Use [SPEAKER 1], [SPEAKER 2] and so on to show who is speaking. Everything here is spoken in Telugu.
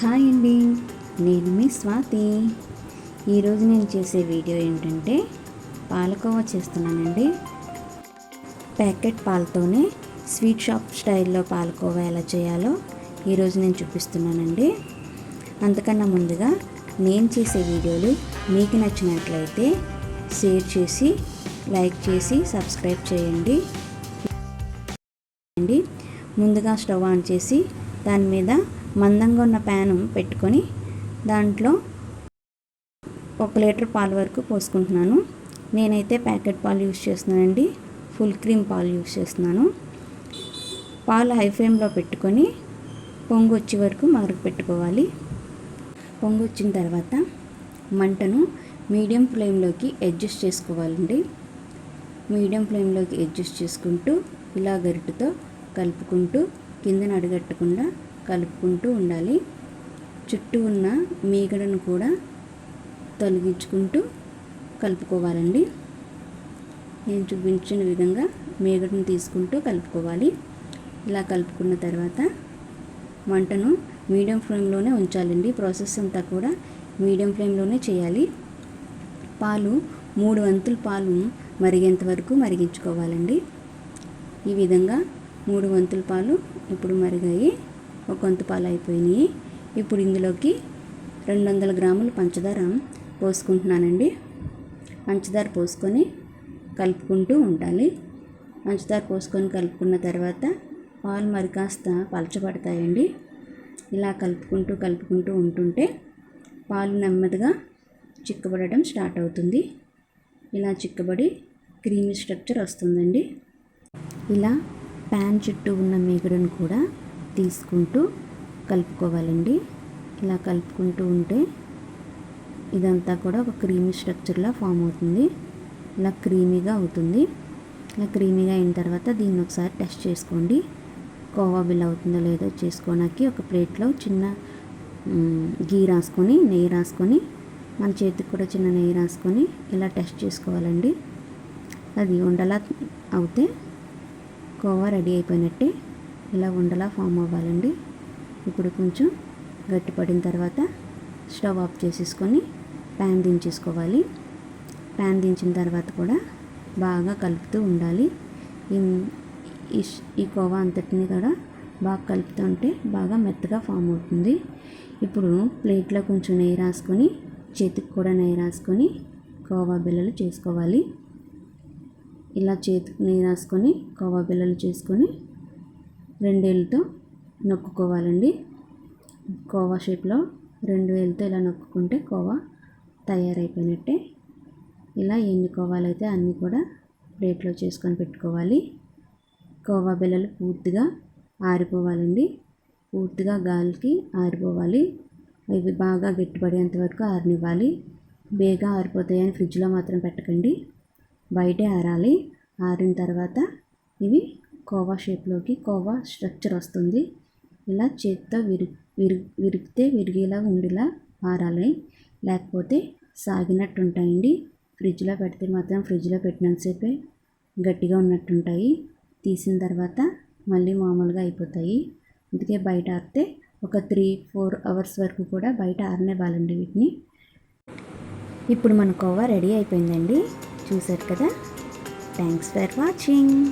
[SPEAKER 1] హాయ్ అండి నేను మీ స్వాతి. ఈరోజు నేను చేసే వీడియో ఏంటంటే పాలకోవా చేస్తున్నానండి. ప్యాకెట్ పాలతోనే స్వీట్ షాప్ స్టైల్లో పాలకోవా ఎలా చేయాలో ఈరోజు నేను చూపిస్తున్నానండి. అంతకన్నా ముందుగా నేను చేసే వీడియోలు మీకు నచ్చినట్లయితే షేర్ చేసి లైక్ చేసి సబ్స్క్రైబ్ చేయండి. అండి ముందుగా స్టవ్ ఆన్ చేసి దాని మీద మందంగా ఉన్న ప్యాను పెట్టుకొని దాంట్లో ఒక లీటర్ పాలు వరకు పోసుకుంటున్నాను. నేనైతే ప్యాకెట్ పాలు యూస్ చేస్తున్నానండి. ఫుల్ క్రీమ్ పాలు యూస్ చేస్తున్నాను. పాలు హై ఫ్లేమ్లో పెట్టుకొని పొంగు వచ్చే వరకు మరగ పెట్టుకోవాలి. పొంగు వచ్చిన తర్వాత మంటను మీడియం ఫ్లేమ్లోకి అడ్జస్ట్ చేసుకోవాలండి. మీడియం ఫ్లేమ్లోకి అడ్జస్ట్ చేసుకుంటూ ఇలా గరిటతో కలుపుకుంటూ కిందన అడగట్టకుండా కలుపుకుంటూ ఉండాలి. చుట్టూ ఉన్న మీగడను కూడా తొలగించుకుంటూ కలుపుకోవాలండి. నేను చూపించిన విధంగా మీగడను తీసుకుంటూ కలుపుకోవాలి. ఇలా కలుపుకున్న తర్వాత మంటను మీడియం ఫ్లేమ్లోనే ఉంచాలండి. ప్రాసెస్ అంతా కూడా మీడియం ఫ్లేమ్లోనే చేయాలి. పాలు మూడు వంతుల పాలు మరిగేంత వరకు మరిగించుకోవాలండి. ఈ విధంగా మూడు వంతుల పాలు ఇప్పుడు మరిగాయి. ఒక వంతు పాలు అయిపోయినాయి ఇప్పుడు ఇందులోకి రెండు వందల గ్రాములు పంచదార పోసుకుంటున్నానండి. పంచదార పోసుకొని కలుపుకుంటూ ఉండాలి. పంచదార పోసుకొని కలుపుకున్న తర్వాత పాలు మరి కాస్త పలచబడతాయండి. ఇలా కలుపుకుంటూ కలుపుకుంటూ ఉంటుంటే పాలు నెమ్మదిగా చిక్కబడడం స్టార్ట్ అవుతుంది. ఇలా చిక్కబడి క్రీమీ స్ట్రక్చర్ వస్తుందండి. ఇలా ప్యాన్ చుట్టూ ఉన్న మేగడను కూడా తీసుకుంటూ కలుపుకోవాలండి. ఇలా కలుపుకుంటూ ఉంటే ఇదంతా కూడా ఒక క్రీమీ స్ట్రక్చర్లా ఫామ్ అవుతుంది. ఇలా క్రీమీగా అవుతుంది. ఇలా క్రీమీగా అయిన తర్వాత దీన్ని ఒకసారి టెస్ట్ చేసుకోండి. కోవా బిల్ అవుతుందో లేదో చేసుకోవడానికి ఒక ప్లేట్లో చిన్న గీ రాసుకొని నెయ్యి రాసుకొని మన చేతికి కూడా చిన్న నెయ్యి రాసుకొని ఇలా టెస్ట్ చేసుకోవాలండి. అది ఉండలా అవుతే కోవా రెడీ అయిపోయినట్టే ఇలా ఉండలా ఫామ్ అవ్వాలండి. ఇప్పుడు కొంచెం గట్టిపడిన తర్వాత స్టవ్ ఆఫ్ చేసేసుకొని ప్యాన్ దించేసుకోవాలి. ప్యాన్ దించిన తర్వాత కూడా బాగా కలుపుతూ ఉండాలి. ఈ ఈ కోవా అంతటిని కూడా బాగా కలుపుతూ ఉంటే బాగా మెత్తగా ఫామ్ అవుతుంది. ఇప్పుడు ప్లేట్లో కొంచెం నెయ్యి రాసుకొని చేతికి కూడా నెయ్యి రాసుకొని కోవా బిళ్ళలు చేసుకోవాలి. ఇలా చేతికి నెయ్యి రాసుకొని కోవా బిళ్ళలు చేసుకొని రెండేళ్ళతో నొక్కుకోవాలండి. కోవా షేప్లో రెండు వేలతో ఇలా నొక్కుంటే కోవా తయారైపోయినట్టే. ఇలా ఎన్ని కోవాలైతే అన్నీ కూడా ప్లేట్లో చేసుకొని పెట్టుకోవాలి. కోవా బిళ్ళలు పూర్తిగా ఆరిపోవాలండి. పూర్తిగా గాలికి ఆరిపోవాలి. అవి బాగా గట్టిపడేంత వరకు ఆరనివ్వాలి. బేగా ఆరిపోతాయని ఫ్రిడ్జ్లో మాత్రం పెట్టకండి. బయటే ఆరాలి. ఆరిన తర్వాత ఇవి కోవా షేప్లోకి కోవా స్ట్రక్చర్ వస్తుంది. ఇలా చేతితో విరి విరి విరిగితే విరిగేలా ఉండేలా మారాలి లేకపోతే సాగినట్టు ఉంటాయండి ఫ్రిడ్జ్లో పెడితే మాత్రం ఫ్రిడ్జ్లో పెట్టినంతసేపే గట్టిగా ఉన్నట్టుంటాయి. తీసిన తర్వాత మళ్ళీ మామూలుగా అయిపోతాయి. అందుకే బయట ఆరితే ఒక త్రీ ఫోర్ అవర్స్ వరకు కూడా బయట ఆరనివ్వాలండి వీటిని. ఇప్పుడు మన కోవా రెడీ అయిపోయిందండి. చూసారు కదా? Thanks for watching.